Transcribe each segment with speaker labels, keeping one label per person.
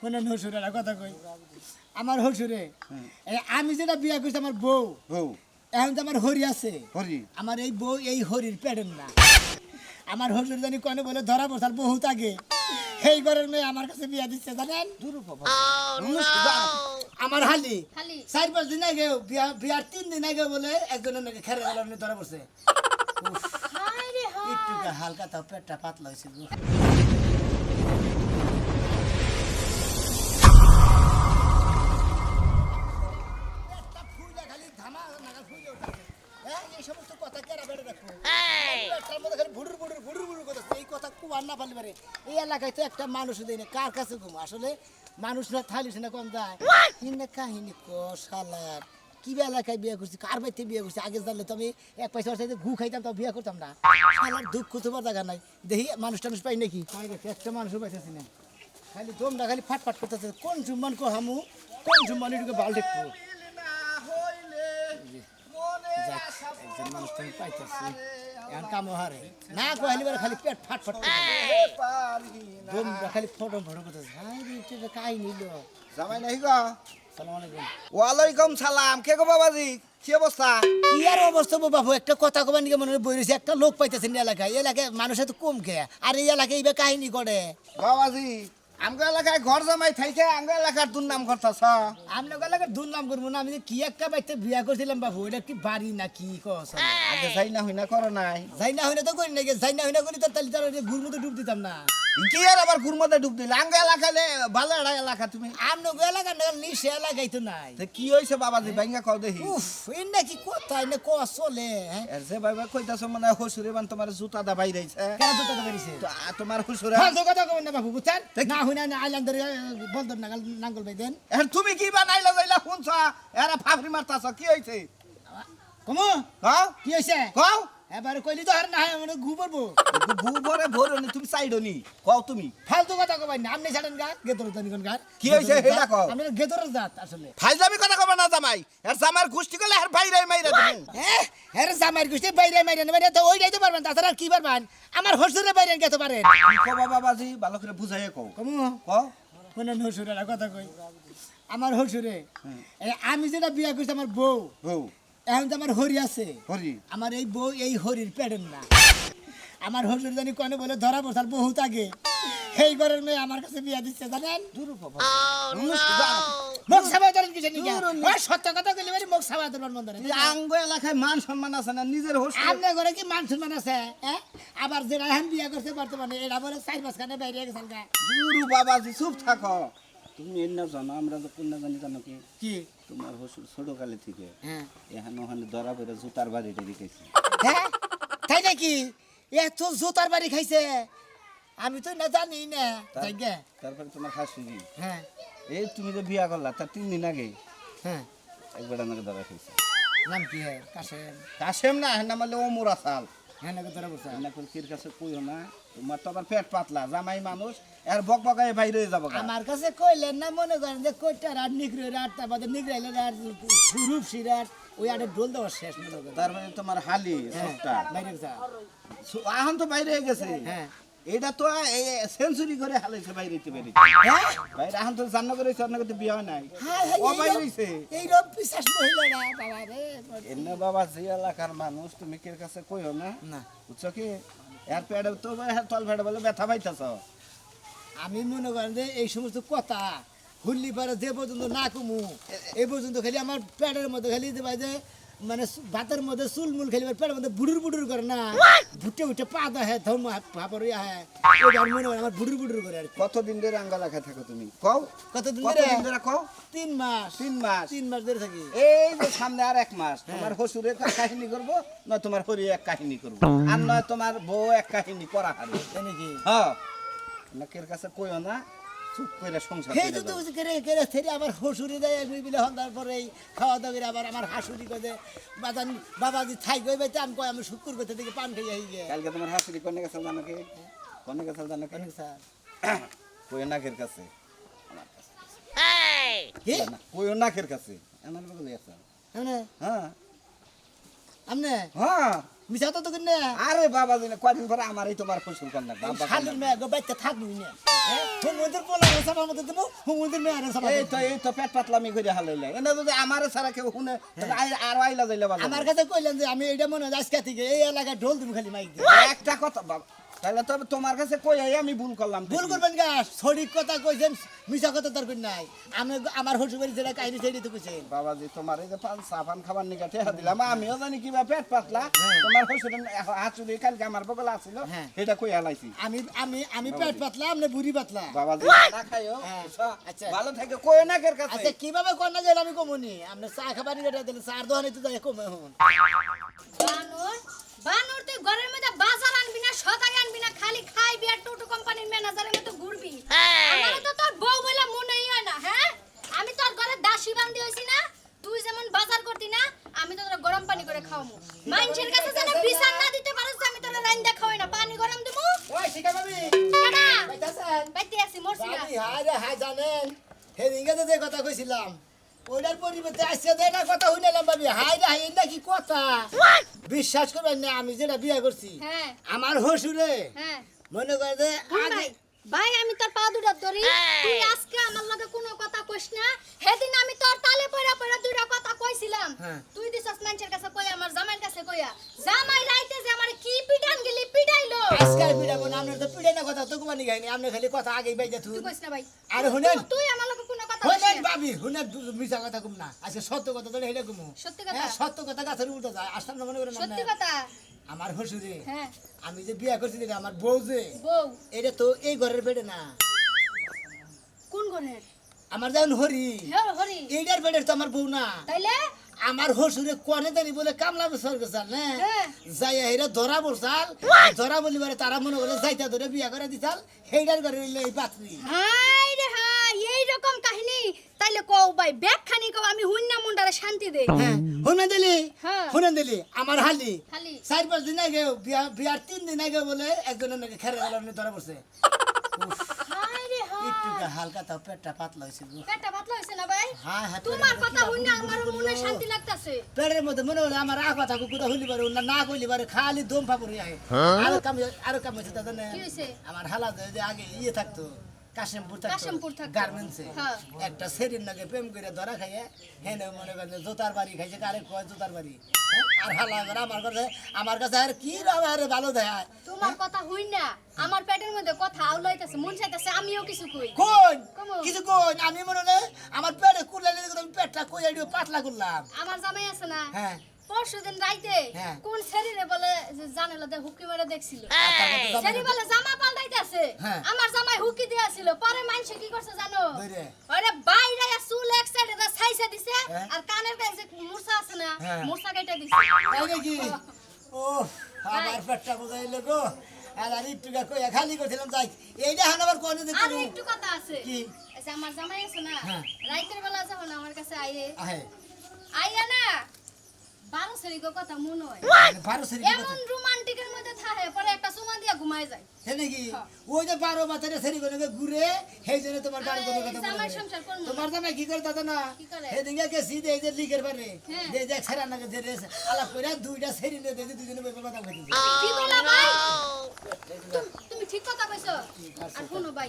Speaker 1: শোনেন হসুরের কথা কই। আমার হসুরে আমি যেটা বিয়া করছি আমার বউ।
Speaker 2: বউ?
Speaker 1: এখন তো আমার হরি আছে।
Speaker 2: হরি?
Speaker 1: আমার এই বউ এই হরির পেটের না। আমার হসুর জানি কনে বলে ধরা বসার বহুত আগে। এই ঘরের মেয়ে আমার কাছে বিয়া দিচ্ছে জানেন? আমার হালি।
Speaker 3: খালি
Speaker 1: চার পাঁচ দিন আগে বিয়া বিয়ার তিন দিন আগে বলে একজনের নাকি খেরে গেল ধরা পড়ছে। হালকা তাও পেটটা পাতলা হয়েছে নাগাল। হ্যাঁ, এই সমস্ত কথা কেরা বেড়ে রাখব? পেটটার মধ্যে খালি ভুডুর ভুডুর ভুডুর ভুডুর করতেছে। এই কথা খুব আর না পারলে পারে। এই এলাকায় তো একটা মানুষ দেয় কার কাছে ঘুম? আসলে মানুষ না থালি না কম যায় হিন্দে কাহিনী ক শালার। কি এলাকায় বিয়ে করছি? কার বাড়িতে বিয়ে করছি? আগে জানলে তো আমি এক পয়সা চাইতে ঘু খাইতাম তো বিয়ে করতাম না। শালার দুঃখ তোমার জায়গা নাই। দেখি মানুষ টানুষ পাই নাকি? একটা মানুষও পাইতেছি না। খালি দমটা খালি ফাটফাট করতেছে। কোন সুম্মান কো হামু? কোন সুম্মান এটুকু বাল দেখব? একজন মানুষ তুমি পাইতেছি। এখন কামো হারে। না কহিলি খালি পেট ফাট ফাট দমটা খালি ফটো ফটো করতেছে। হাই রে কাই নিল
Speaker 2: জামাই নাই গো। ওয়ালাইকুম সালাম। কে গো বাবাজি? কি অবস্থা?
Speaker 1: কি আর অবস্থা গো বাবু? একটা কথা কবার নিকে মনে বই রয়েছে একটা লোক পাইতেছেন এলাকায়। এলাকায় মানুষের তো কম কে? আর এই এলাকায় এইবার কাহিনী করে
Speaker 2: বাবাজি আমগো এলাকায় ঘর জামাই থাইকে আমগো এলাকার দুর্নাম করতাছ?
Speaker 1: আপনার এলাকার দুর্নাম করব না আমি যে কি একটা বাইতে বিয়া করছিলাম বাবু এটা কি বাড়ি না কি কস?
Speaker 2: আগে যাই না হইনা করো নাই।
Speaker 1: যাই না হইনা তো করি নাকি যাই না হইনা করি তো তাহলে তার মতো ডুব দিতাম না।
Speaker 2: কি আর আবার গুরমতে ডুব দিল? আমগো এলাকালে ভালো একটা এলাকা তুমি।
Speaker 1: আপনার এলাকা না নিশে এলাকায় তো নাই।
Speaker 2: তে কি হইছে বাবাজি? ভাঙ্গা কও দেখি।
Speaker 1: উফ এই নাকি কথা এনে ক হ্যাঁ?
Speaker 2: এর যে ভাইবা কইতাছ মানে হসুরে বান তোমার জুতা দা বাইরাইছে
Speaker 1: কেন তো কথা বেরিয়েছে
Speaker 2: তো আ, তোমার হসুরে
Speaker 1: ফালতু কথা কবেন না বাবু বুঝছেন? না হইনা না আইলাম ধরে বলদর নাগাল নাঙ্গল বাই দেন।
Speaker 2: এর তুমি কি বানাইলা যাইলা শুনছ? এরা ফাফরি মারতাছ কি হইছে?
Speaker 1: কমু?
Speaker 2: কও?
Speaker 1: কি হয়েছে
Speaker 2: কও?
Speaker 1: এবারে কইলি তো আর না হয় মানে ঘু পড়ব
Speaker 2: ভুবরে ভরনি তুমি সাইডনি কও তুমি।
Speaker 1: ফালতু কথা কবেন না আপনি ছাড়েন গা গেতর জানি কোন গা।
Speaker 2: কি হইছে হেডা কও।
Speaker 1: আমি গেতরের জাত আসলে।
Speaker 2: কথা কবে না জামাই এর জামার গোষ্ঠী গেলে এর বাইরে মাইরা তুমি
Speaker 1: হ্যাঁ হ্যাঁ জামাইর গুষ্টি বাইরে বাইরে বাইরে তো ওই যাইতে পারবেন তাছাড়া কি পারবেন? আমার হসুরে বাইরে গেতে পারেন।
Speaker 2: কি কবা বাবাজি ভালো করে বুঝাইয়ে কও।
Speaker 1: কমু।
Speaker 2: কও।
Speaker 1: শোনেন হসুরের কথা কই। আমার হসুরে আমি যেটা বিয়া করছি আমার বউ।
Speaker 2: বউ।
Speaker 1: এখন তো আমার হরি আছে।
Speaker 2: হরি?
Speaker 1: আমার এই বউ এই হরির পেটের না। আমার হসুর জানি কনে বলে ধরা বসার বহুত আগে। এই ঘরের মেয়ে আমার কাছে বিয়া দিচ্ছে জানেন?
Speaker 2: বাবা
Speaker 1: মুখ সাবাই ধরেন কিছু নিকে ওই সত্য কথা কইলে বাড়ি মুখ সাবাই ধরবার মন ধরে
Speaker 2: আঙ্গ এলাকায় মান সম্মান আছে না নিজের হোস্টেল
Speaker 1: আপনার ঘরে কি মান সম্মান আছে হ্যাঁ? আবার যেটা এখন বিয়া করছে বর্তমানে এটা বলে চার মাস বাইরে গেছেন গা।
Speaker 2: দূর বাবাজি চুপ থাকো। তুমি এর না জানো আমরা তো কোন না জানি জানো কি?
Speaker 1: কি?
Speaker 2: তোমার হসুর ছোটকালে থেকে
Speaker 1: হ্যাঁ।
Speaker 2: এখানে ওখানে ধরা পড়ে জুতার বাড়িতে রেখেছি
Speaker 1: হ্যাঁ? তাই নাকি? এত জোতার বাড়ি খাইছে। আমি তো না। জানি না গে।
Speaker 2: তারপরে তোমার শাশুড়ি
Speaker 1: হ্যাঁ।
Speaker 2: এই তুমি যে বিয়া করলা তার তিন দিন আগে
Speaker 1: হ্যাঁ।
Speaker 2: একবার আমাকে ধরা খেয়েছে
Speaker 1: নাম কি হ্যাঁ কাশেম?
Speaker 2: কাশেম না হ্যাঁ মারলে ওমর আসাল।
Speaker 1: হ্যাঁ নাকি তোরা বলছে
Speaker 2: রান্না করে কির কাছে কইও না তোমার তো আবার পেট পাতলা জামাই মানুষ এর বক বকায় বাইরে যাব।
Speaker 1: আমার কাছে কইলেন না মনে করেন যে কইটা রাত নিগড়ে রাত তারপরে নিগড়াইলে রাত রূপ সিরাট ওই আরে ডোল দেওয়ার শেষ মনে করেন।
Speaker 2: তার মানে তোমার হালি
Speaker 1: হ্যাঁ
Speaker 2: সবটা।
Speaker 1: বাইরে যা।
Speaker 2: এখন তো বাইরে হয়ে গেছে।
Speaker 1: হ্যাঁ।
Speaker 2: এটা তো সেঞ্চুরি করে হালাইছে বাইরে হইতে বাইরে
Speaker 1: হ্যাঁ?
Speaker 2: বাইরে এখন তো জান্ন করে স্বর্ণ করতে বিয়ে হয় নাই। ও বাইরে হইছে।
Speaker 1: এই রব বিশ্বাস মহিলারা বাবা রে
Speaker 2: এমনি বাবা যে এলাকার মানুষ তুমি কির কাছে কইও না?
Speaker 1: না।
Speaker 2: বুঝছ কি? এর তো হ্যাঁ, তল বলে ব্যথা পাইতেছ।
Speaker 1: আমি মনে করেন যে এই সমস্ত কথা হুল্লি পারে যে পর্যন্ত না কমু এই পর্যন্ত খালি আমার পেটের মধ্যে খালি যে যে মানে ভাতের মধ্যে চুলমুল খালি পেটের মধ্যে বুড়ুর বুড়ুর করে না। ভুটে উঠে পা দেয় ধর্ম ভাপর ইয়া হয়। মনে হয় আমার বুড়ুর বুড়ুর করে আর
Speaker 2: কতদিন ধরে আঙ্গা লেখা থাকো তুমি? কও?
Speaker 1: কতদিন ধরে?
Speaker 2: ধরে কও?
Speaker 1: তিন মাস।
Speaker 2: তিন মাস।
Speaker 1: তিন মাস ধরে থাকি।
Speaker 2: এই যে সামনে আর এক মাস তোমার হসুরে এক কাহিনী করব নয় তোমার হরি এক কাহিনী করব। আর নয় তোমার বউ এক কাহিনী করা
Speaker 1: তাই নাকি?
Speaker 2: হ্যাঁ। নাকের কাছে কইও না চুপ করে সংসার করে
Speaker 1: তো
Speaker 2: যাও।
Speaker 1: তো কেড়ে কেড়ে থেরে আবার হসুরি দেয় আমি বিলে হন্দার পরে এই খাওয়া দাওয়া করে আবার আমার হাসুরি করে বাদান বাবাজি থাই গই বাইতে আমি কই আমি শুকুর করতে দেখি পান খেয়ে আই গে
Speaker 2: কালকে তোমার হাসুরি কনে গেছে জানো কি? কনে গেছে জানো কি?
Speaker 1: স্যার
Speaker 2: কইও নাকের কাছে। আমার কাছে।
Speaker 1: কি?
Speaker 2: না, কইও নাকের কাছে। আমার বলে আছে
Speaker 1: আমনে
Speaker 2: হ্যাঁ।
Speaker 1: আমনে?
Speaker 2: হ্যাঁ।
Speaker 1: মিছা তো তোকে না।
Speaker 2: আরে বাবা দিনে কয়দিন পরে আমারই তোমার শ্বশুর না বাবা
Speaker 1: খালি মেয়ে গো বাইতে থাকবি না। হুমুদের পোলা সবার মধ্যে দেবো হুমুদের মেয়ে আরে সবার
Speaker 2: এই তো এই তো পেট পাতলামি করে হালাইলে এনে যদি আমার সারা কেউ শুনে আই- আর আইলা যাইলে বাবা
Speaker 1: আমার কাছে কইলেন যে আমি এইটা মনে হয় আজকে থেকে এই এলাকায় ঢোল দিম খালি মাইক দিয়ে।
Speaker 2: একটা কথা বাবা তাহলে তো তোমার কাছে কই আই আমি ভুল করলাম
Speaker 1: ভুল করবেন গা সঠিক কথা কইছেন মিছা কথা তোর কই নাই। আমি আমার শ্বশুর বাড়ি যেটা কাহিনী সেটি তো কইছেন।
Speaker 2: বাবাজি তোমার এই যে পান সাফান খাবার নিকা টেহা দিলাম আমিও জানি কিবা পেট পাতলা। তোমার শ্বশুর হাঁচুরি কালকে আমার বগলে
Speaker 1: হ্যাঁ।
Speaker 2: এটা কই হালাইছি
Speaker 1: আমি আমি আমি পেট পাতলা আপনি বুড়ি পাতলা।
Speaker 2: বাবাজি না খাইও
Speaker 1: হ্যাঁ, আচ্ছা।
Speaker 2: ভালো থাকে কই না কের কাছে।
Speaker 1: আচ্ছা কীভাবে কন্যা গেলে আমি কমুনি। আপনি চা খাবার নিয়ে দিলে চার দোকানে তো যাই কমে হন।
Speaker 3: বানর বানর তুই ঘরের মধ্যে বাজার আনবি না সদাই আনবি না খালি খাইবি আর টোটো কোম্পানির ম্যানেজারের মতো ঘুরবি। আমার তো তোর বউ বলে মনেই হয় না হ্যাঁ? আমি তোর ঘরে দাসী বান্ধি হইছি না তুই যেমন বাজার করতি না আমি তো তোর গরম পানি করে খাওয়ামু। মানুষের কাছে যেন বিচার না দিতে পারিস আমি তোর রাইন্দা খাওয়াই না পানি গরম দিমু।
Speaker 1: ওই শিখা
Speaker 3: কেডা বাইতে আছি মরছি না
Speaker 1: হায় রে হায় জানেন। হে ইংরেজি যে কথা কইছিলাম ওইটার পরিবর্তে আসছে যে এটা কথা শুনেলাম ভাবি রে এটা কথা? বিশ্বাস করবেন না আমি যেটা বিয়ে করছি
Speaker 3: হ্যাঁ।
Speaker 1: আমার হসুরে
Speaker 3: হ্যাঁ।
Speaker 1: মনে করে যে
Speaker 3: ভাই আমি তোর পা দুটা ধরি। তুই আজকে আমার লগে কোনো কথা কইস না। সেদিন আমি তোর তালে পয়রা পয়রা দুইটা কথা কইছিলাম।
Speaker 1: হ্যাঁ।
Speaker 3: তুই দিছস মানুষের কাছে কই আমার জামাইয়ের কাছে কইয়া। জামাই রাইতে যে আমার কি পিটান গেলি পিটাইলো।
Speaker 1: আজকে আর পিড়াবো না আপনার তো পিড়ে না কথা তো কুমানি গাইনি আপনি খালি কথা আগেই বাইজা
Speaker 3: তুই
Speaker 1: থুন
Speaker 3: কইস না ভাই।
Speaker 1: আর শুনেন
Speaker 3: তুই আমার লগে কোনো কথা কইস
Speaker 1: শুনেন
Speaker 3: না
Speaker 1: ভাবি শুনেন দু- মিছা কথা কম না। আজকে সত্য কথা তো হেলে কমু।
Speaker 3: সত্যি কথা?
Speaker 1: হ্যাঁ সত্য কথা গাছের উল্টো যায়। আসলাম না মনে করেন
Speaker 3: সত্যি। কথা?
Speaker 1: আমার হসুরে
Speaker 3: হ্যাঁ।
Speaker 1: আমি যে বিয়ে করছি আমার বউ যে
Speaker 3: বউ?
Speaker 1: এটা তো এই ঘরের বেডে না।
Speaker 3: কোন ঘরের?
Speaker 1: আমার যেমন হরি
Speaker 3: হ্যাঁ হরি।
Speaker 1: এইটার বেডের তো আমার বউ না।
Speaker 3: তাইলে?
Speaker 1: আমার হসুরে কনে জানি বলে কামলা বছর গেছাল না?
Speaker 3: হ্যাঁ।
Speaker 1: যাই হেরা ধরা বলছাল ধরা বলিবারে তারা মনে করে যাইতা ধরে বিয়া করে দিছাল সেইটার ঘরে এই পাত্রী।
Speaker 3: হাই! রে হাই এই রকম তাইলে কও ভাই ব্যাগ খানি কও আমি হুন্না মুন্ডারে শান্তি দেই।
Speaker 1: হ্যাঁ। শুনে দিলি?
Speaker 3: হ্যাঁ।
Speaker 1: শুনে দিলি? আমার হালি?
Speaker 3: হালি।
Speaker 1: চার পাঁচ দিন আগে বিয়া বিয়ার তিন দিন আগে বলে একজনের নাকি খেরে গেল ধরা পড়ছে। একটু হালকা তাও পেটটা পাতলা হয়েছে গো।
Speaker 3: পেটটা পাতলা হইছে না ভাই?
Speaker 1: হ্যাঁ হ্যাঁ
Speaker 3: তোমার
Speaker 1: পেটের
Speaker 3: কথা
Speaker 1: মধ্যে
Speaker 3: হইনা আমার মনে শান্তি লাগতাছে।
Speaker 1: পেটের মধ্যে মনে হলো আমার আ কথা কুকুরা হইলি পারে না না কইলি পারে খালি দম ফাপড়ি আয় আরও কাম আরও কাম হয়েছে দাদা
Speaker 3: কি হইছে?
Speaker 1: আমার হালা যে আগে ইয়ে থাকতো। কাশিমপুর থাকতো।
Speaker 3: কাশিমপুর
Speaker 1: গার্মেন্টসে।
Speaker 3: হ্যাঁ।
Speaker 1: একটা সেরির নাকি প্রেম করে ধরা খাইয়ে হেনে মনে করেন জোতার বাড়ি খাইছে কারে কয় জোতার বাড়ি? হ্যাঁ? আর হালা করে আমার কাছে আমার কাছে আর কি আরে ভালো দেয়?
Speaker 3: তোমার কথা হইনা আমার পেটের মধ্যে কথা আউলাইতাছে মন চাইতাছে আমিও কিছু কই।
Speaker 1: কোন
Speaker 3: কমো।
Speaker 1: কিছু কোন আমি মনে হয় আমার পেটে কুলালে আমি পেটটা কই আইডিও পাতলা করলাম।
Speaker 3: আমার জামাই আছে না।
Speaker 1: হ্যাঁ।
Speaker 3: পরশু দিন রাইতে
Speaker 1: হ্যাঁ।
Speaker 3: কোন শরীরে বলে যে জানেলা দে হুকি মারে দেখছিল? শরীর বলে জামা পাল্টাইতেছে
Speaker 1: হ্যাঁ।
Speaker 3: আমার জামাই হুকি দিয়েছিল পরে মাইনসে কি করছে জানো? আরে বাইরে চুল এক সাইডে ছাইছে দিছে
Speaker 1: হ্যাঁ।
Speaker 3: আর কানের কাছে মুরসা আছে না। মুরসা কেটে দিছে।
Speaker 1: তাই নাকি? ও আমার পেটটা বোঝাইলো গো। আর আর একটু কই খালি করছিলাম যাই। এইটা হান আবার কোনে
Speaker 3: আর
Speaker 1: দেখি
Speaker 3: একটু কথা আছে।
Speaker 1: কি?
Speaker 3: আচ্ছা আমার জামাই আছে না। রাইতের বেলা যখন আমার কাছে আইয়ে আইয়া না বারো সেরিকো কথা মনে হয়।
Speaker 1: মানে
Speaker 3: এমন রোমান্টিকের মধ্যে থাকে পরে একটা সুমা দিয়ে ঘুমায় যায়।
Speaker 1: হে নাকি? ওই যে বারো বাতারে সেরি করে ঘুরে সেই জন্য তোমার কথা বলে জামাই কি করে দাদা না? গেছি যে লিখের পারে
Speaker 3: হ্যাঁ।
Speaker 1: যে যে নাকি যে রেস আলাপ করে দুইটা সেরি নিয়ে দিয়ে দুজনে বই কথা কইতেছে
Speaker 3: কি বলা ভাই? তুম- ঠিক কথা কইছো। আর শোনো ভাই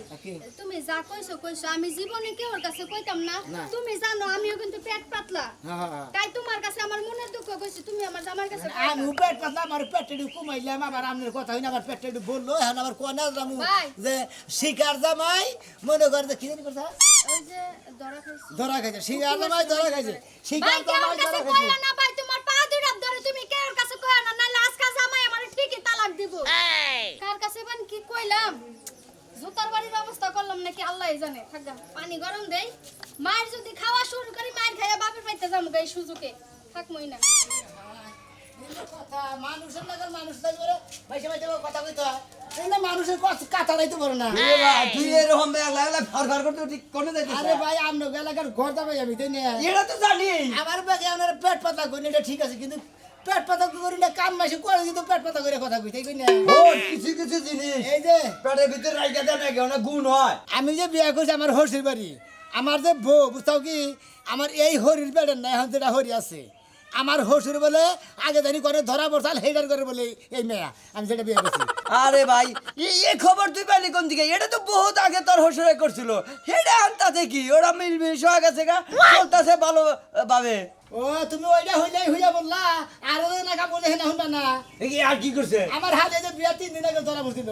Speaker 3: তুমি যা কইছো কইছো। আমি জীবনে কেউ কাছে কইতাম না।
Speaker 1: না।
Speaker 3: তুমি জানো আমিও কিন্তু পেট পাতলা।
Speaker 1: হ্যাঁ হ্যাঁ
Speaker 3: তাই তোমার কাছে আমার মনে দুঃখ কইছি। তুমি আমার জামার কাছে
Speaker 1: আমি পেট পাতলা আমার পেটটা কমাইলাম আবার আপনার কথা হইনা আমার পেটটা বলল এখন আবার কোনা জামু। যে শিকার জামাই মনে করে যে কি জানি
Speaker 3: যে
Speaker 1: ধরা খাইছে। শিকার জামাই ধরা খাইছে। শিকার জামাই ধরা
Speaker 3: কইও
Speaker 1: খাইছে।
Speaker 3: না ভাই তোমার পা দুইটা ধরে তুমি কাছে কইও না নাহলে আজকে জামাই আমার ঠিকই তালাক দিব। কার কাছে বান কি কইলাম? জুতার বাড়ির ব্যবস্থা করলাম নাকি আল্লাহই জানে। থাকা পানি গরম দেই। মায়ের যদি খাওয়া শুরু করি মায়ের খাইয়া বাপের পাইতে যাব এই সুযোগে। থাক মই না
Speaker 1: কথা মানুষের লাগার মানুষ থাকবে রে। মাইসে মাইসে কথা কইতে হয়। মানুষের পারে না।
Speaker 2: তুই এরকম একলা একলা ফর ফর করতে ঠিক কোনে যাইছিস
Speaker 1: আরে ভাই আমনো এলাকার ঘর দাবাই আমি তাই না?
Speaker 2: এটা তো জানি।
Speaker 1: আমার ব্যাগে আমার পেট পাতা করি এটা ঠিক আছে কিন্তু পেট পাতা করি না কাম মাসে করে কিন্তু পেট পাতা করে কথা কই তাই কই না?
Speaker 2: ও কিছু কিছু জিনিস।
Speaker 1: এই যে
Speaker 2: পেটের ভিতরে রাইখা গুণ হয়।
Speaker 1: আমি যে বিয়ে করছি আমার হরির বাড়ি। আমার যে বউ বুঝতাও কি? আমার এই হরির বেড়ের না এখন যেটা হরি আছে। আমার হসুর বলে আগে জানি করে ধরা বসাল হেডার করে বলে এই মেয়া আমি সেটা বিয়ে করছি।
Speaker 2: আরে ভাই এই এই খবর তুই পাইলি কোন দিকে? এটা তো বহুত আগে তোর হসুরে করছিল। হেডা আনতাছে কি? ওরা মিলমিল সহ গেছে গা। চলতেছে ভালো ভাবে।
Speaker 1: ও তুমি ওইটা হইলাই হইয়া বললা আর বলে হেনা শুনবা না।
Speaker 2: এই আর কি করছে?
Speaker 1: আমার হাতে যে বিয়া তিন দিন আগে ধরা পড়ছিল।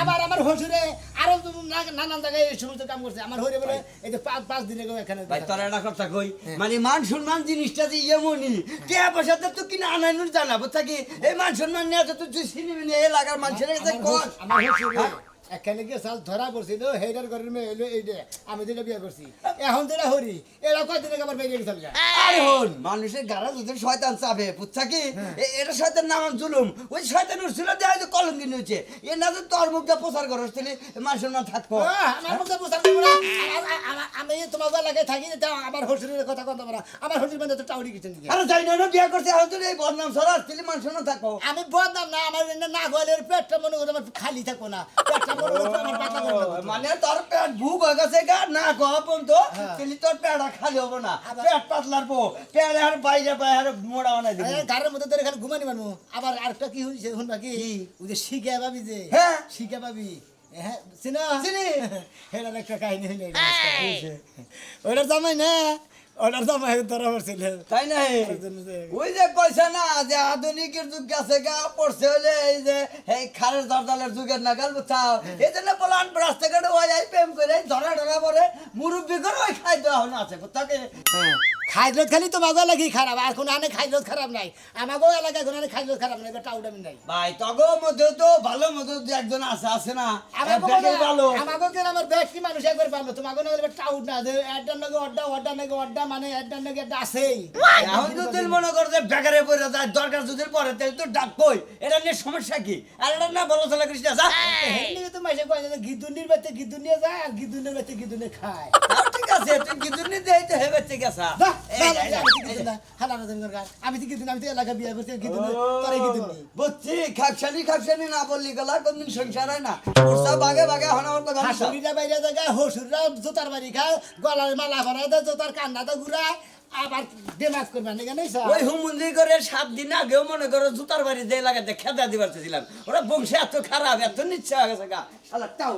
Speaker 1: আবার আমার হসুরে আরও নানান জায়গায় এই সমস্ত কাম করছে। আমার হরে বলে এই যে পাঁচ পাঁচ দিন আগে এখানে
Speaker 2: ভাই তোর একটা কথা কই মানে মান সম্মান জিনিসটা যে এমনই কে পয়সাতে তো কিনা আনাইনুর জানা বুঝছা কি? এই মান সম্মান নিয়ে তো তুই সিনেমি নিয়ে এলাকার মানুষের কাছে কর।
Speaker 1: আমার হসুরে এখানে গিয়ে সাল ধরা পড়ছিল হেডার করে মেয়ে হইল এইটা আমি যেটা বিয়ে করছি। এখন যেটা হরি এরা কয়দিন আমার বেরিয়ে গেছিল
Speaker 2: আরে হন মানুষের গাড়া যদি শয়তান চাবে বুঝছা কি? এ- এটা শয়তান নাম জুলুম। ওই শয়তান উঠছিল দেয় যে কলঙ্কি নিয়েছে এ না যে তোর মুখটা প্রচার করস তাহলে মান সম্মান থাকব।
Speaker 1: আমার মুখে বুঝতে পারব না। আমার- আমার- আমি তোমার এলাকায় থাকি তা আমার হসুরের কথা কথা বলা আমার মানে তো টাউরি
Speaker 2: আরে যাই না না বিয়ে করছে এখন তো এই বদনাম সরাস তাহলে মান সম্মান থাকব।
Speaker 1: আমি বদনাম না আমার না গোয়ালের পেটটা মনে করো আমার খালি থাকব না। পেটটা মনে।
Speaker 2: মানে তোর পেট ভুক হয়ে গেছে গা? না কহ পর্যন্ত তাহলে তোর পেটা খালি হব না। পেট পাতলার পো পেট আর বাইরে বাইরে মোড়া বানাই দিবি।
Speaker 1: গাড়ির মধ্যে ধরে খালি ঘুমানি মানবো আবার আরেকটা কি হয়েছে শুনবা কি? ওই যে শিখে পাবি যে।
Speaker 2: হ্যাঁ।
Speaker 1: শিখে পাবি। হ্যাঁ চিনো?
Speaker 2: চিনি।
Speaker 1: হেরার একটা কাহিনী হইলে জামাই না? ধরা পড়ছিল
Speaker 2: তাই না
Speaker 1: ওই যে-
Speaker 2: কইছে না যে আধুনিকের যুগ গেছে গা পড়ছে হলে এই যে এই খারের দরদালের যুগের নাগাল বুঝাও এই জন্য বলান রাস্তাঘাটে ওই প্রেম করে ধরা ধরা পরে মুরব্বী করে ওই খাই দেওয়া হন আছে বুঝতাকে
Speaker 1: খাইলত খালি তোমাকে লাগি খারাপ আর কোনো আনে খাইলত খারাপ নাই। আমাকেও এলাকায় কোনো আনে খাইলত খারাপ নাই এটা টাউডামি নাই।
Speaker 2: ভাই তগো মধ্যে তো ভালো মধ্যে একজন আছে আছে না?
Speaker 1: আমাকে
Speaker 2: ভালো।
Speaker 1: আমাকে কেন আমার ব্যক্তি মানুষ একবার পারল? তোমাকে না টাউট না যে এড্ডার নাকি অড্ডা অড্ডা নাকি অড্ডা মানে এড্ডার নাকি একটা আছেই।
Speaker 2: এখন যদি মনে করে যে বেকারে পড়ে যায় দরকার যদি পড়ে তাহলে তো ডাক কই? এটা নিয়ে সমস্যা কি? আর এটা না বলো চলে কৃষ্ণ যা।
Speaker 1: হেন্ডিকে তো মাসে কয় যে গিদুনির বাড়িতে গিদুনিয়ে যায় আর গিদুনের বাড়িতে গিদুনে খায়।
Speaker 2: ঠিক আছে তুই নিয়ে দেয় তো হেবে ঠিক আছে
Speaker 1: যা,
Speaker 2: এই,
Speaker 1: যা,
Speaker 2: এই,
Speaker 1: যা,
Speaker 2: এই,
Speaker 1: আমি তো
Speaker 2: এই,
Speaker 1: গিদুন না, হালানা জমি দরকার। আমি তো গিদুন আমি তো এলাকা বিয়ে করছি গিদুন তোরে গিদুন নেই।
Speaker 2: বুঝছি খাকসানি খাকসানি না বললি গেলা কোনদিন সংসার হয় না। ওরসা বাগে বাগে হন আমার তো গামছা
Speaker 1: শাশুড়িরা বাইরে জায়গায় হসুররা জোতার বাড়ি খায় গলার মালা ভরায় দেয় জোতার কান্নাটা ঘুরায় আবার ডেমাজ করবে না কেন
Speaker 2: ওই হুমুন্দি করে সাত দিন আগেও মনে করো জুতার বাড়ি দিয়ে লাগাতে খেদা দিবার ছিলাম ওরা বংশে এত খারাপ এত নিচ্ছে হয়ে গেছে গা। শালা টাও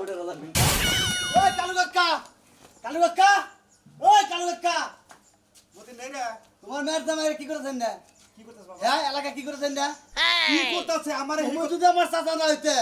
Speaker 1: ওই কালু কাকা কালু কাকা ওই কালু কাকা।
Speaker 2: তোমার মেয়ের জামাই কি করেছেন না
Speaker 1: হ্যাঁ এলাকা কি করেছেন না
Speaker 4: কি করতেছে? আমার
Speaker 1: তোমার যদি আমার চাচা না হইতে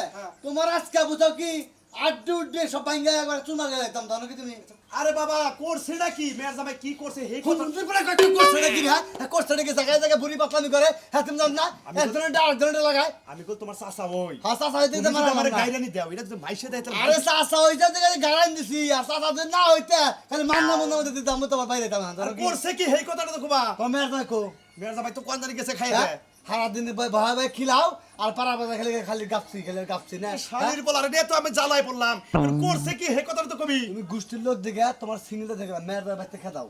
Speaker 1: তোমার আজকে বুঝাও কি আড্ডে উড্ডে সব ভাঙ্গা একবার চুমা গেলে যেতাম জানো কি তুমি?
Speaker 4: আরে বাবা করছে নাকি? মেয়ের জামাই কি করছে? হে কথা
Speaker 1: হুজুর পরে কত করছে নাকি হ্যাঁ? হ্যাঁ, করছে নাকি? জায়গায় জায়গায় বুড়ি পাতলামি করে হ্যাঁ তুমি জানো না? একজনের ডাল একজনের লাগায়।
Speaker 4: আমি কল তোমার চাচা ওই
Speaker 1: হ্যাঁ চাচা হইতে
Speaker 4: তুমি
Speaker 1: তো
Speaker 4: যদি
Speaker 1: মারা
Speaker 4: আমার গাইরানি দাও এটা মাইসে দেয় তাহলে
Speaker 1: আরে চাচা হইতে তো খালি গাড়াই দিছি আর চাচা যদি না হইতে খালি মান না মনে মধ্যে দিতাম তোমার বাইরে জানো কি?
Speaker 4: করছে কি? হে কথাটা তো কুবা
Speaker 1: কমে আর দেখো
Speaker 4: মেয়ের জামাই তো কোন জানি গেছে খাই
Speaker 1: হ্যাঁ? সারাদিন ভাই ভাই খিলাও আর পাড়া বাজা খালি খালি গাপছি খালি গাপছি না? হ্যাঁ?
Speaker 4: শালির বলার এটা তো আমি জ্বালাই পড়লাম। করছে কি? হে কথাটা তো কবি।
Speaker 1: তুমি গোষ্ঠীর লোক দেখে তোমার সিঙ্গেলটা দেখে মেয়ের খেদাও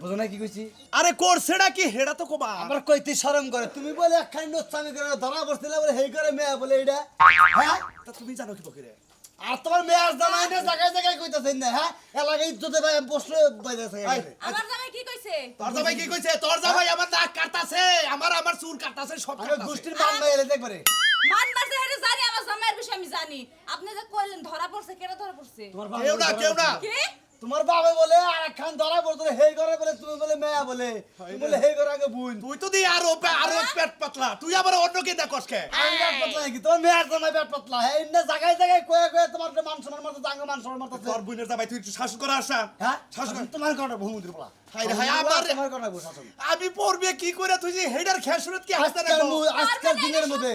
Speaker 1: বুঝো না কি কইছি?
Speaker 4: আরে করছে নাকি হেডা তো কবা।
Speaker 1: আমার কইতে শরম করে। তুমি বলে একখানি নোচ্ছামি করে ধরা পড়ছিলে বলে হেই করে মেয়ে বলে এটা হ্যাঁ?
Speaker 4: তা তুমি জানো কি বকিরে?
Speaker 1: আর তোমার মেয়ের জামাই না জায়গায় জায়গায় কইতাছেন না হ্যাঁ? এলাকায় ইজ্জতে ভাই প্রশ্ন বাইরেছে
Speaker 5: আমার জামাই কি কইছে?
Speaker 4: তোর জামাই কি কইছে? তোর জামাই আমার নাক কাটতাছে আমার আমার চুল কাটতাছে সব
Speaker 1: আমি গোষ্ঠীর মান ভাই এলে দেখবারে।
Speaker 5: মান মারছে হেরে জানি আমার জামাইয়ের বিষয় আমি জানি। আপনি যে কইলেন ধরা পড়ছে কেন ধরা পড়ছে?
Speaker 4: কেউ না কেউ না।
Speaker 5: কি?
Speaker 1: তোমার বাবা বলে আর একখান ধরা পড়তো হেই করে বলে তুমি বলে মেয়া বলে। বলে হেই করে আগে বুন
Speaker 4: তুই তো দি আরও পে- আরও পেট পাতলা। তুই আবার অন্য কে দেখস কে?
Speaker 1: আমি পাতলা নাকি? তোমার মেয়ের জামাই ব্যাট পাতলা। হ্যাঁ ইন্না জায়গায় জায়গায় কয়ে কয়ে তোমার মান সম্মান মারতে জাঙ্গ মান সম্মান মারতে
Speaker 4: তোর জামাই তুই শাসন করা আসা।
Speaker 1: হ্যাঁ?
Speaker 4: শাসন
Speaker 1: তোমার কারণে ভূমন্ত্রী বলা
Speaker 4: হায় রে হায়, আমার-
Speaker 1: তোমার কারণে শাসন
Speaker 4: আমি পড়বে কি করে? তুই যে হেডার খেসরত কি হাসতে
Speaker 1: মু- আজকের দিনের মধ্যে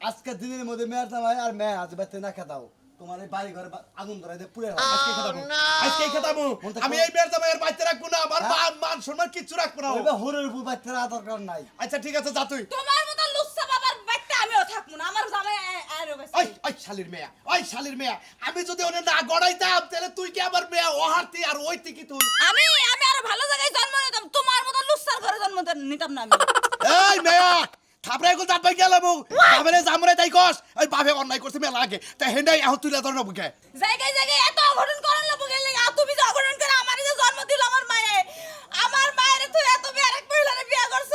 Speaker 1: আজকের দিনের মধ্যে মেয়ের জামাই আর মেয়ে আজ বাড়িতে না খেতাও তোমার এই বাড়ি ঘরে আগুন ধরাই দিয়ে পুড়ে
Speaker 4: আজকে খেতাবো আজকে খেতাবো আমি এই মেয়ের জামাইয়ের বাড়িতে রাখব না আমার মান মান সম্মান কিচ্ছু রাখব না।
Speaker 1: ওইবা হরের উপর বাড়িতে রাখা দরকার নাই।
Speaker 4: আচ্ছা ঠিক আছে যা তুই।
Speaker 5: তোমার মতো লুচ্চা বাবার বাচ্চা আমিও থাকব না। আমার জামাই
Speaker 4: ওই ওই শালির মেয়া ওই শালির মেয়া। আমি যদি ওনে না গড়াইতাম তাহলে তুই কি আমার মেয়া ওহারতি আর ওইতি কি তুই?
Speaker 5: আমি আমি আরও ভালো জায়গায় জন্ম নিতাম তোমার মতো লুচ্চার ঘরে জন্ম নিতাম না আমি।
Speaker 4: এই মেয়া থাপড়ে গো দাঁত ভাই গেলাম বাবারে জামরে তাই কস। ওই বাপে অন্যায় করছে মেলা আগে। তা হেন্ডাই আহ তুই ধর বুকে।
Speaker 5: জায়গায় জায়গায় এত অঘটন করার লোক গেলে আর তুমি যে অঘটন করে আমার যে জন্ম দিল আমার মায়ে। আমার মায়ের তুই এত বিয়ে মহিলারে বিয়ে করছ?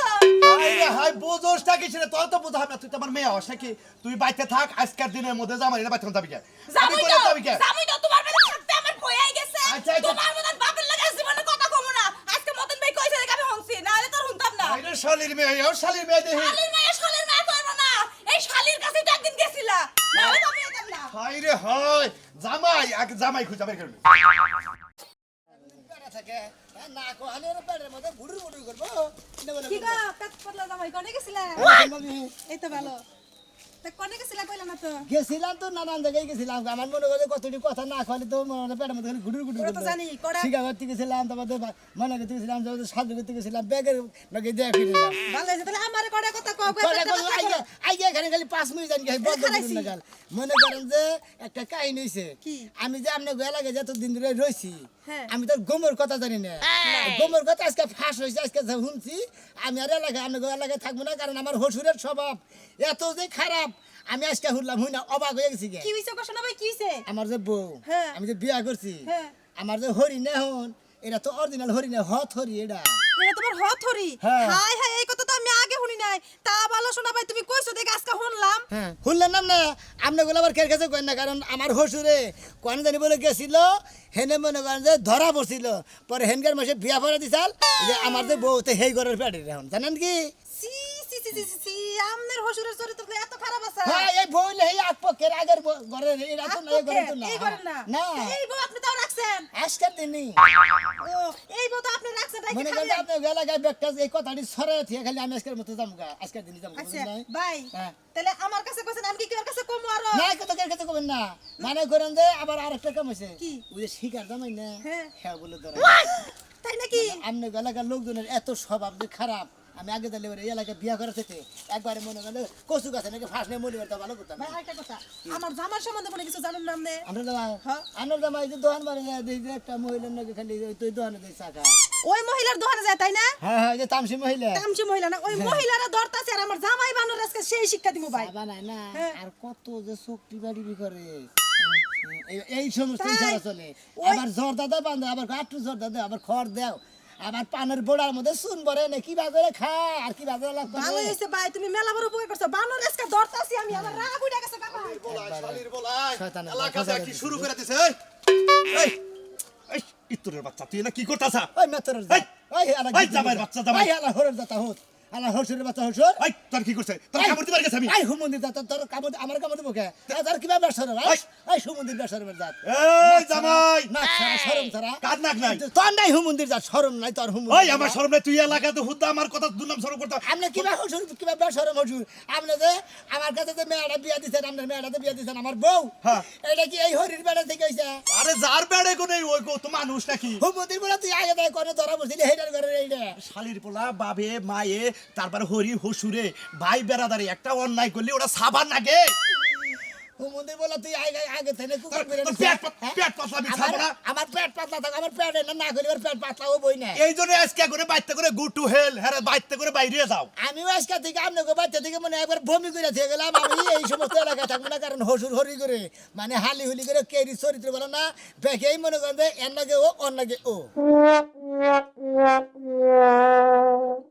Speaker 4: লাগিস রে তোর তো বোঝা হবে না তুই তো আমার মেয়ে হস নাকি? তুই বাইতে থাক আজকের দিনের মধ্যে জামাই না বাইতে যাবি কে? আমি
Speaker 6: জামুই তো
Speaker 4: যাবি কে?
Speaker 6: জামুই তো তোমার বেলা থাকতে আমার ভয় গেছে।
Speaker 4: আচ্ছা, আচ্ছা।
Speaker 6: তোমার মতন বাপের লাগে জীবনে কথা কমু না। আজকে মতন ভাই কইছে আমি হনছি না হলে তোর হুনতাম না।
Speaker 4: আরে শালির মেয়ে ও শালির মেয়ে দেখি।
Speaker 6: শালির মায়ের শালির মায়ের করব না। এই শালির কাছে তো একদিন গেছিলা। না হলে আমি যেতাম না।
Speaker 4: হাই রে হয় জামাই আগে জামাই খুঁজা বের করবি
Speaker 1: থাকে? না কোহালে ওর পেটের মধ্যে বুড়ুর বুড়ুর করব।
Speaker 5: কি গো পেট পটলা জামাই কোনে গেছিলা? এই তো ভালো।
Speaker 1: গেছিলাম তো নানান জায়গায় গেছিলাম। আমার মনে করে কতটি কথা না তো মনে পেটের মধ্যে খালি
Speaker 5: জানি,
Speaker 1: শিকা করতে গেছিলাম তারপরে মনে করতে গেছিলাম তারপরে করতে গেছিলাম ব্যাগের নাকি দেয়া এখানে খালি পাঁচ মিনিট। মনে করেন যে একটা কাহিনী আমি যে আপনি গোয়া লাগে যত দিন ধরে রইছি
Speaker 5: হ্যাঁ।
Speaker 1: আমি তো গোমর কথা জানি না। গোমর কথা আজকে ফাঁস হয়েছে আজকে শুনছি আমি আর এলাকায় আপনি গোয়া এলাকায় থাকব না কারণ আমার হসুরের স্বভাব এত যে খারাপ। আমি আজকে শুনলাম হুই না অবাক হয়ে গেছি
Speaker 5: কি হইছে? কষ্ট না ভাই কি হইছে?
Speaker 1: আমার যে বউ
Speaker 5: হ্যাঁ।
Speaker 1: আমি যে বিয়া করছি
Speaker 5: হ্যাঁ।
Speaker 1: আমার যে হরি না হন এটা তো অরিজিনাল হরি না হত হরি এটা।
Speaker 5: এটা তোমার হথরি
Speaker 1: হ্যাঁ।
Speaker 5: হাই হাই এই কথা তো আমি আগে শুনি নাই। তা ভালো শোনা ভাই তুমি কইছো দেখে আজকে শুনলাম
Speaker 1: হ্যাঁ শুনলেন না না। আপনি গুলো আবার খের কাছে করেন না কারণ আমার হসুরে কোন জানি বলে গেছিল হেনে মনে করেন যে ধরা পড়ছিল। পরে হেনকার মাসে বিয়া পড়া দিছাল যে আমার যে বউ তো সেই ঘরের পেটে এখন। জানেন কি?
Speaker 5: সি সি সি সি, সি। আমনের হসুরের চরিত্র তো এত খারাপ আছে।
Speaker 1: হ্যাঁ এই বউ আগের এটা তো ঘরের তো না।
Speaker 5: না। এই বউ আপনি তাও রাখছেন?
Speaker 1: আজকের দিনই।
Speaker 5: ও এই বউ তো আপনি রাখছেন রাখি
Speaker 1: মনে করেন
Speaker 5: খাবেন।
Speaker 1: আপনি এলাকায় ব্যাগটা এই কথাটি থেকে খালি আমি আজকের মতো আজকের দিনই
Speaker 5: আচ্ছা ভাই
Speaker 1: হ্যাঁ।
Speaker 5: তাহলে আমার কাছে কইছেন আমি কি ওর কাছে কমু আরও?
Speaker 1: না কত কের কাছে না? মানে করেন যে আবার আরেকটা কাম হয়েছে
Speaker 5: কি?
Speaker 1: ওই যে শিকার জামাই না?
Speaker 5: হ্যাঁ।
Speaker 1: হ্যাঁ বলে ধরা
Speaker 5: তাই নাকি?
Speaker 1: আমনে এলাকার লোকজনের এত স্বভাব যে খারাপ। আমি আগে তাহলে এই এলাকায় বিয়া করা থেকে একবারে মনে করলে কচু গাছে নাকি ফাঁস নিয়ে মরি ভালো করতাম।
Speaker 5: ভাই আরেকটা কথা আমার জামার সম্বন্ধে কোনো কিছু জানেন না আপনি?
Speaker 1: আমরা জামাই
Speaker 5: হ্যাঁ।
Speaker 1: আমরা জামাই যে দোকান বাড়ি যায় দেখি একটা মহিলার নাকি খালি তুই দোকানে দিই চা
Speaker 5: ওই মহিলার দোকানে যায় তাই না?
Speaker 1: হ্যাঁ হ্যাঁ যে তামসি মহিলা।
Speaker 5: তামসি মহিলা না ওই মহিলারা ধরতাছে আর আমার জামাই বানর আজকে সেই শিক্ষা দিব ভাই।
Speaker 1: চা বানায় না
Speaker 5: হ্যাঁ।
Speaker 1: আর কত যে চোখটি বাড়ি করে। এই- এই সমস্ত? ইশারা চলে। আবার জ্বর দাদা বান্ধে আবার আটটু জ্বর দাদা আবার খড় দেও। আবার পানের বোড়ার মধ্যে শুন বরে না কি বাজারে খায় আর কি বাজারে লাগবে
Speaker 5: ভালো হইছে ভাই তুমি মেলা বড় বই করছ। বানর আজকে ধরতাছি আমি আমার রাগ উঠে গেছে কাকা
Speaker 4: শালির বলাই
Speaker 1: শয়তানের
Speaker 4: এলাকা কি শুরু করে দিছে এই? এই এই ইত্তরের বাচ্চা তুই না কি করতাছ?
Speaker 1: ওই মেতরের
Speaker 4: ওই
Speaker 1: ওই আলা
Speaker 4: বাচ্চা, জামাই।
Speaker 1: হরের দাতা হোত। আলা হরসুরের বাচ্চা হরসুর
Speaker 4: এই তোর কি করছে? তোর কামড় দিবার গেছে আমি।
Speaker 1: আই হুমন্দির দাতা তোর কামড় আমার কামড় দিব কে? তার কিবা বেসর ভাই
Speaker 4: এই!
Speaker 1: আই হুমন্দির বেসর জাত।
Speaker 4: এই জামাই।
Speaker 1: না ছাড়া শরম ছাড়া।
Speaker 4: কার নাক নাই?
Speaker 1: তোর নাই হুমন্দির জাত শরম নাই তোর হুমন্দির
Speaker 4: ওই আমার শরম নাই তুই এলাকাতে হুদ্দা আমার কথা দুনাম শরম করতা
Speaker 1: আপনি কিবা হসুর কিবা বেসরম হসুর আপনি যে আমার কাছে যে মেয়েটা বিয়া দিছেন আপনার মেয়েটাতে বিয়া দিছেন আমার বউ
Speaker 4: হ্যাঁ।
Speaker 1: এটা কি এই হরির বেড়া থেকে হইছে?
Speaker 4: আরে যার বেড়ে কোনে ওই কো তো মানুষ নাকি?
Speaker 1: হুমন্দির বলে তুই আগে দেয় করে ধরা বসছিলি হেটার ঘরে এইটা
Speaker 4: শালির পোলা বাবে মায়ে তারপরে হরি হসুরে ভাই বেড়াদারি একটা অন্যায় করলে ওরা সাবান নাগে
Speaker 1: হুমন্দির বলে তুই আগে থেকে কুকুর।
Speaker 4: পেট
Speaker 1: হ্যাঁ?
Speaker 4: পেট পাতলা আমি খাব না।
Speaker 1: আমার পেট পাতলা থাকে আমার পেট না না করলে পেট পাতলা ও বই না
Speaker 4: এই জন্য আজকে করে বাইতে করে গু টু হেল হ্যাঁ বাইতে করে বাইরে যাও
Speaker 1: আমিও আজকে থেকে আপনাকে বাচ্চা থেকে মানে একবার করে থেকে গেলাম আমি এই সমস্ত থাকব না কারণ হসুর হরি করে মানে হালি হুলি করে কেরি চরিত্র বলে না বেকেই মনে করেন যে এর নাগে ও অন্য নাগে ও